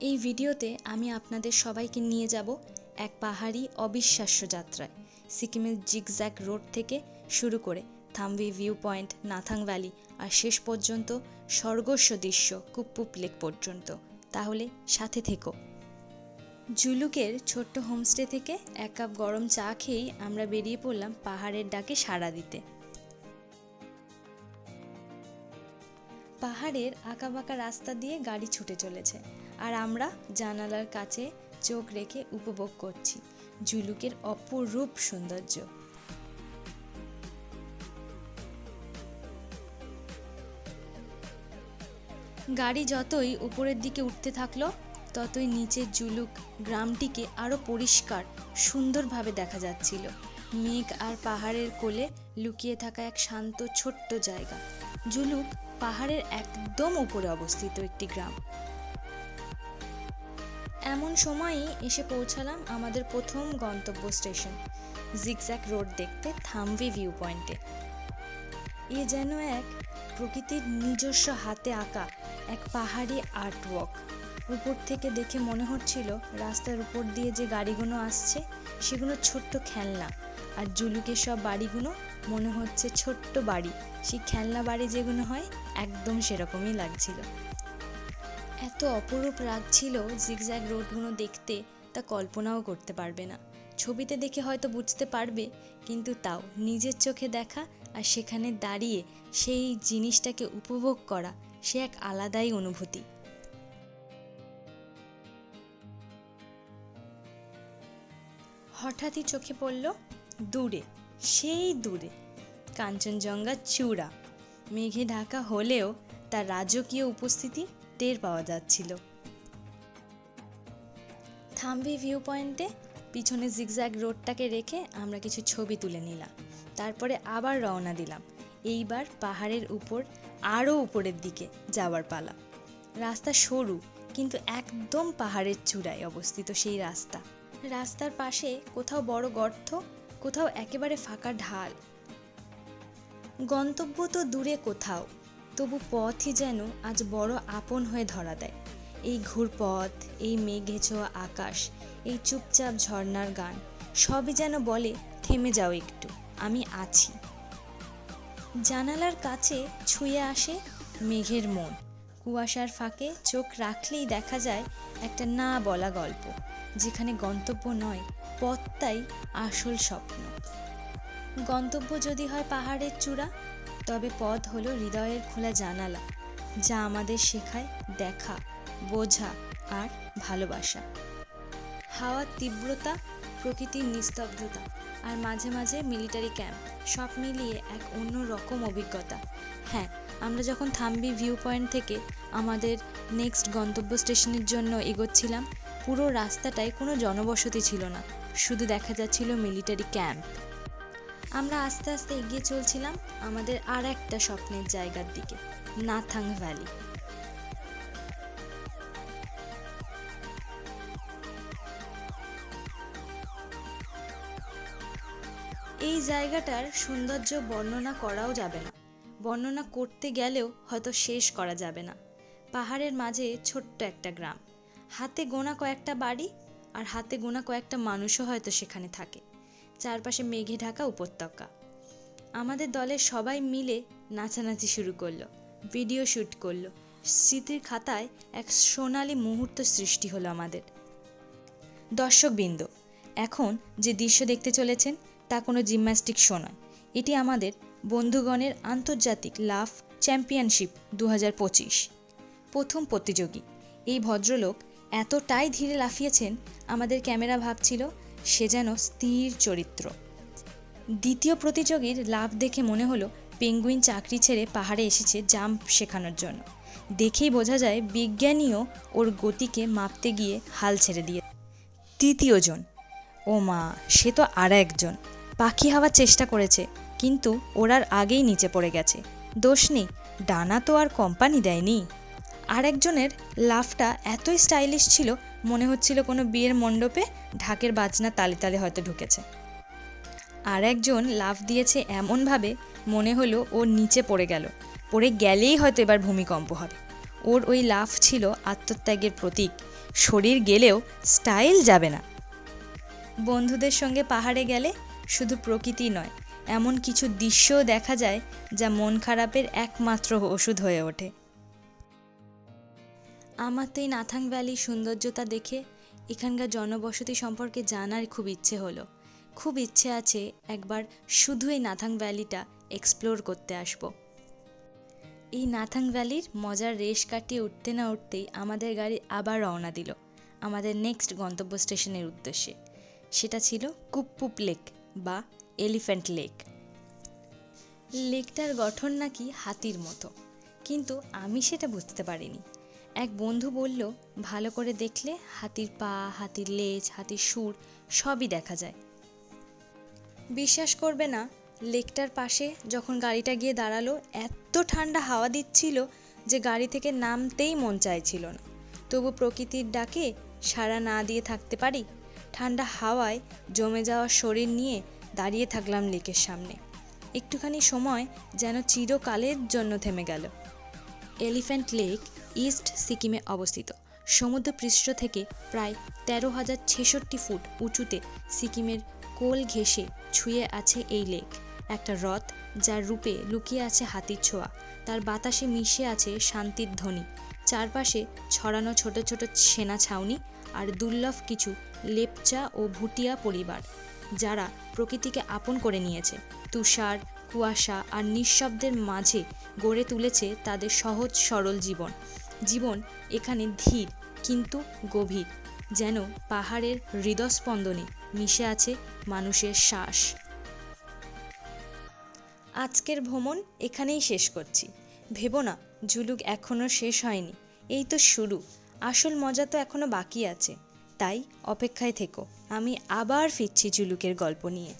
এই ভিডিওতে আমি আপনাদের সবাইকে নিয়ে যাব এক পাহাড়ি অবিশ্বাস্য যাত্রায়, সিকিমের জিগজ্যাগ রোড থেকে শুরু করে Thambi view point Nathang valley আর শেষ পর্যন্ত স্বর্গস্ব দৃশ্য কুপ্পুপ লেক পর্যন্ত। তাহলে সাথে থেকো। জুলুকের ছোট্ট হোমস্টে থেকে এক কাপ গরম চা খেয়েই আমরা বেরিয়ে পড়লাম পাহাড়ের ডাকে সাড়া দিতে। পাহাড়ের আঁকাবাঁকা রাস্তা দিয়ে গাড়ি ছুটে চলেছে। আর আমরা জানালার কাছে চোখ রেখে উপভোগ করছি জুলুকের অপরূপ সৌন্দর্য। গাড়ি যতই উপরের দিকে উঠতে থাকল, ততই নিচের জুলুক গ্রামটিকে আরও পরিষ্কার, সুন্দরভাবে দেখা যাচ্ছিল। মেঘ আর পাহাড়ের কোলে লুকিয়ে থাকা এক শান্ত ছোট্ট জায়গা। জুলুক পাহাড়ের একদম উপরে অবস্থিত একটি গ্রাম। এমন সময়ই এসে পৌঁছালাম আমাদের প্রথম গন্তব্য স্টেশন জিগজ্যাক রোড দেখতে থামভি ভিউ পয়েন্টে এ যেন এক প্রকৃতির নিজস্ব হাতে আঁকা এক পাহাড়ি আর্টওয়ার্ক। উপর থেকে দেখে মনে হচ্ছিল রাস্তার উপর দিয়ে যে গাড়িগুলো আসছে, সেগুলো ছোট্ট খেলনা আর জুলুকের সব বাড়িগুলো মনে হচ্ছে ছোট্ট বাড়ি। সেই খেলনা বাড়ি যেগুলো হয়, একদম সেরকমই লাগছিল। এত অপরূপ লাগছিল জিগজ্যাগ রোডগুলো দেখতে, তা কল্পনাও করতে পারবে না। ছবিতে দেখে হয়তো বুঝতে পারবে, কিন্তু তাও নিজের চোখে দেখা আর সেখানে দাঁড়িয়ে সেই জিনিসটাকে উপভোগ করা, সে এক আলাদাই অনুভূতি। হঠাৎই চোখে পড়ল, দূরে। সেই দূরে, কাঞ্চনজঙ্ঘা চূড়া। মেঘে ঢাকা হলেও তার রাজকীয় উপস্থিতি টের পাওয়া যাচ্ছিল। থামভি ভিউ পয়েন্টে পিছনে জিগজ্যাগ রোডটাকে রেখে আমরা কিছু ছবি তুলে নিলাম। তারপরে আবার রওনা দিলাম। এইবার পাহাড়ের উপর, আরও উপরের দিকে যাওয়ার পালা। রাস্তা সরু, কিন্তু একদম পাহাড়ের চূড়ায় অবস্থিত সেই রাস্তা। রাস্তার পাশে কোথাও বড় গর্ত কোথাও একেবারে ফাঁকা ঢাল। গন্তব্য তো দূরে কোথাও, তবু পথই যেন আজ বড় আপন হয়ে ধরা দেয়। এই ঘুরপথ, এই মেঘে ছোঁয়া আকাশ, এই চুপচাপ ঝর্ণার গান, সবই যেন বলে, থেমে যাও একটু, আমি আছি। জানালার কাছে ছুঁয়ে আসে মেঘের মন। কুয়াশার ফাঁকে চোখ রাখলেই দেখা যায় একটা না বলা গল্প, যেখানে গন্তব্য নয় পথটাই আসল স্বপ্ন। গন্তব্য যদি হয় পাহাড়ের চূড়া, তবে পথ হলো হৃদয়ের খোলা জানালা, যা আমাদের শেখায় দেখা, বোঝা আর ভালোবাসা। হাওয়ার তীব্রতা, প্রকৃতির নিস্তব্ধতা আর মাঝে মাঝে মিলিটারি ক্যাম্প, সব মিলিয়ে এক অন্য রকম অভিজ্ঞতা। হ্যাঁ আমরা যখন থামবি ভিউ পয়েন্ট থেকে আমাদের নেক্সট গন্তব্য স্টেশনের জন্য এগোচ্ছিলাম, পুরো রাস্তাটায় কোনো জনবসতি ছিল না। শুধু দেখা যাচ্ছিল মিলিটারি ক্যাম্প। আমরা আস্তে আস্তে এগিয়ে চলছিলাম আমাদের আর একটা স্বপ্নের জায়গার দিকে, নাথাং ভ্যালি। এই জায়গাটার সৌন্দর্য বর্ণনা করাও যাবে না। বর্ণনা করতে গেলেও হয়তো শেষ করা যাবে না। পাহাড়ের মাঝে ছোট্ট একটা গ্রাম। হাতে গোনা কয়েকটা বাড়ি আর হাতে গোনা কয়েকটা মানুষও হয়তো সেখানে থাকে। চারপাশে মেঘে ঢাকা উপত্যকা। আমাদের দলের সবাই মিলে নাচানাচি শুরু করল, ভিডিও শ্যুট করল, স্মৃতির খাতায় এক সোনালি মুহূর্ত সৃষ্টি হলো আমাদের। দর্শকবৃন্দ, এখন যে দৃশ্য দেখতে চলেছেন তা কোনো জিমন্যাস্টিক শো নয়। এটি আমাদের বন্ধুগণের আন্তর্জাতিক লাফ চ্যাম্পিয়নশিপ দু হাজার পঁচিশ। প্রথম প্রতিযোগী, এই ভদ্রলোক এতটাই ধীরে লাফিয়েছেন, আমাদের ক্যামেরা ভাবছিল সে যেন স্থির চরিত্র। দ্বিতীয় প্রতিযোগীর লাভ দেখে মনে হলো পেঙ্গুইন চাকরি ছেড়ে পাহাড়ে এসেছে জাম্প শেখানোর জন্য। দেখেই বোঝা যায় বিজ্ঞানীও ওর গতিকে মাপতে গিয়ে হাল ছেড়ে দিয়ে তৃতীয়জন ও মা, সে তো আর একজন। পাখি হওয়ার চেষ্টা করেছে, কিন্তু ওরার আগেই নিচে পড়ে গেছে। দোষ নেই, ডানা তো আর কোম্পানি দেয়নি। আর একজনের লাফটা এতই স্টাইলিশ ছিল, মনে হচ্ছিল কোনো বিয়ের মণ্ডপে ঢাকের বাজনা তালে তালে হয়তো ঢুকেছে। আর একজন লাফ দিয়েছে এমনভাবে মনে হলো ও নিচে পড়ে গেল। পড়ে গেলেই হয়তো এবার ভূমিকম্প হবে। ওর ওই লাফ ছিল আত্মত্যাগের প্রতীক। শরীর গেলেও স্টাইল যাবে না। বন্ধুদের সঙ্গে পাহাড়ে গেলে শুধু প্রকৃতি নয়, এমন কিছু দৃশ্যও দেখা যায় যা মন খারাপের একমাত্র ওষুধ হয়ে ওঠে। আমার তো এই নাথাং ভ্যালির সৌন্দর্যতা দেখে এখানকার জনবসতি সম্পর্কে জানার খুব ইচ্ছে হলো। খুব ইচ্ছে আছে একবার শুধু এই নাথাং ভ্যালিটা এক্সপ্লোর করতে আসব। এই নাথাং ভ্যালির মজার রেশ কাটিয়ে উঠতে না উঠতেই আমাদের গাড়ি আবার রওনা দিল আমাদের নেক্সট গন্তব্য স্টেশনের উদ্দেশ্যে। সেটা ছিল কুপ্পুপ লেক বা এলিফ্যান্ট লেক। লেকটার গঠন নাকি হাতির মতো, কিন্তু আমি সেটা বুঝতে পারিনি। এক বন্ধু বলল, ভালো করে দেখলে হাতির পা, হাতির লেজ, হাতির সুর সবই দেখা যায়। বিশ্বাস করবে না, লেকটার পাশে যখন গাড়িটা গিয়ে দাঁড়াল, এত ঠান্ডা হাওয়া দিচ্ছিল যে গাড়ি থেকে নামতেই মন চাইছিল না। তবু প্রকৃতির ডাকে সাড়া না দিয়ে থাকতে পারি, ঠান্ডা হাওয়ায় জমে যাওয়া শরীর নিয়ে দাঁড়িয়ে থাকলাম লেকের সামনে। একটুখানি সময় যেন চিরকালের জন্য থেমে গেল। এলিফ্যান্ট লেক ইস্ট সিকিমে অবস্থিত। সমুদ্রপৃষ্ঠ থেকে প্রায় তেরো হাজার ছেষট্টি ফুট উঁচুতে সিকিমের কোল ঘেঁষে ছুঁয়ে আছে এই লেক। একটা হ্রদ যার রূপে লুকিয়ে আছে হাতির ছোঁয়া। তার বাতাসে মিশে আছে শান্তির ধ্বনি। চারপাশে ছড়ানো ছোট ছোট সেনা ছাউনি আর দুর্লভ কিছু লেপচা ও ভুটিয়া পরিবার, যারা প্রকৃতিকে আপন করে নিয়েছে। তুষার, কুয়াশা আর নিঃশব্দের মাঝে গড়ে তুলেছে তাদের সহজ সরল জীবন। জীবন এখানে ধীর কিন্তু গভীর, যেন পাহাড়ের হৃদস্পন্দনে মিশে আছে মানুষের শ্বাস। আজকের ভ্রমণ এখানেই শেষ করছি। ভেবো না ঝুলুক এখনও শেষ হয়নি। এই তো শুরু। আসল মজা তো এখনও বাকি আছে। তাই অপেক্ষায় থেকো। আমি আবার ফিরছি ঝুলুকের গল্প নিয়ে।